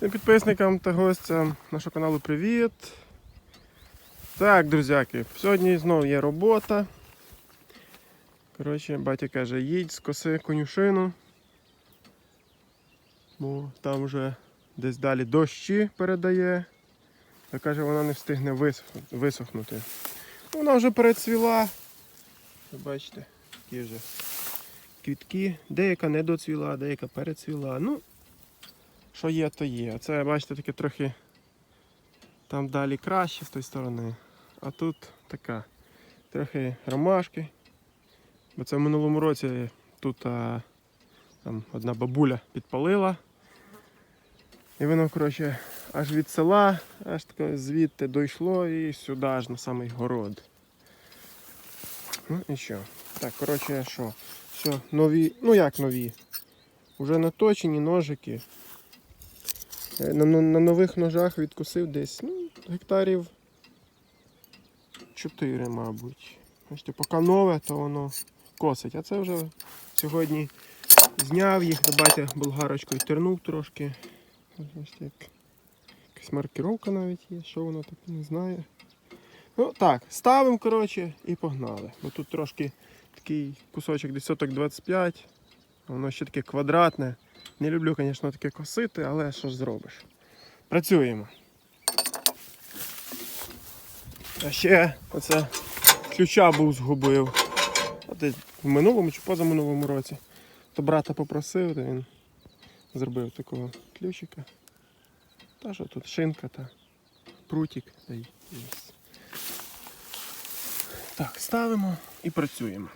Всім підписникам та гостям нашого каналу привіт. Так, друзяки, сьогодні знову є робота. Коротше, батя каже, їдь, скоси конюшину. Бо там вже десь далі дощі передає. Та каже, вона не встигне висохнути. Ну, Вона вже перецвіла. Бачите, які вже квітки. Деяка не доцвіла, деяка перецвіла. Ну, що є, то є. Оце, бачите, таке трохи там далі краще з тої сторони. А тут така трохи ромашки. Бо це в минулому році тут а, там одна бабуля підпалила. І воно, коротше, аж від села, аж таке звідти дійшло і сюди аж на самий город. Ну і що? Так, коротше, що? Все, нові, ну як нові? Уже наточені ножики. Е, На, на, на нових ножах відкусив десь ну, гектарів 4, мабуть. Бачите, поки нове, то воно косить. А це вже сьогодні зняв їх, батя болгарочкою тернув трошки. Бачите, як якась маркировка навіть є, що воно таке не знає. Ну так, ставимо, коротше, і погнали. Бо тут трошки такий кусочок соток 25, воно ще таке квадратне. Не люблю, звісно, таке косити, але що ж зробиш. Працюємо. А ще оце ключа був згубив. Десь в минулому чи позаминулому році. То брата попросив, то він зробив такого ключика. Та що тут шинка та прутик та й. Так, ставимо і працюємо.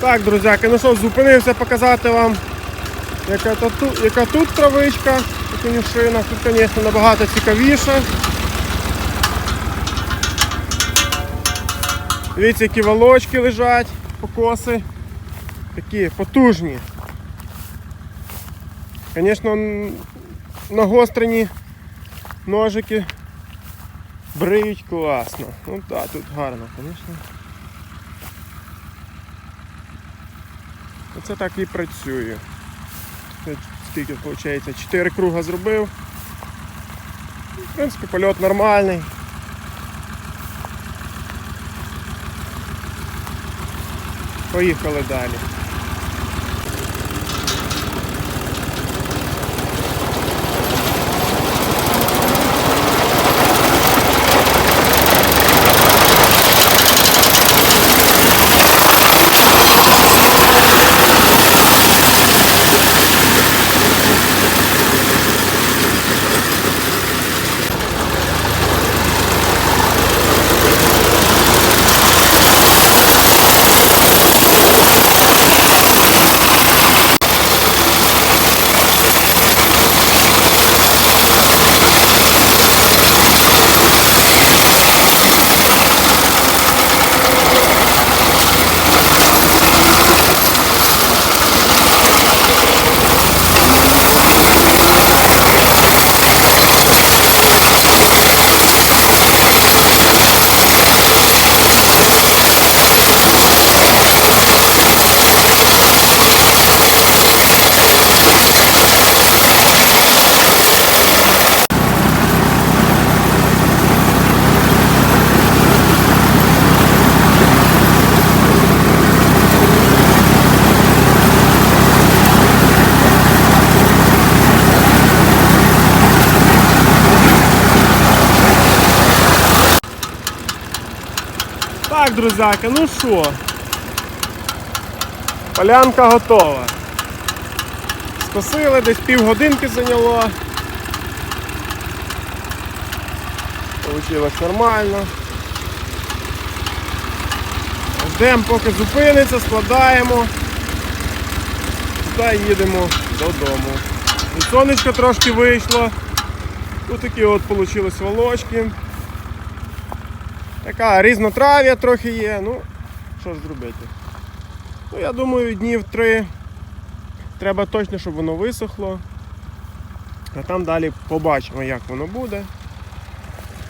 Так, друзяки, ну що, зупинився показати вам, яка, тут, яка тут травичка у конюшинах. Тут, звісно, набагато цікавіше. Дивіться, які волочки лежать, покоси. Такі потужні. Звісно, нагострені ножики бриють класно. Ну так, тут гарно, звісно. Оце так і працює. Скільки виходить? 4 круга зробив. В принципі, польот нормальний. Поїхали далі. Так, друзяки, ну що? Полянка готова. Скосили, десь півгодинки зайняло. Получилось нормально. Ждемо, поки зупиниться, складаємо. Та їдемо додому. І сонечко трошки вийшло. Тут такі от вийшли волочки. Така різнотрав'я трохи є. Ну, що ж зробити. Ну, я думаю, днів три. Треба точно, щоб воно висохло. А там далі побачимо, як воно буде.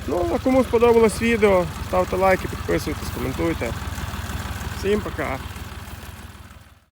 Ну, а кому сподобалось відео, ставте лайки, підписуйтесь, коментуйте. Всім пока!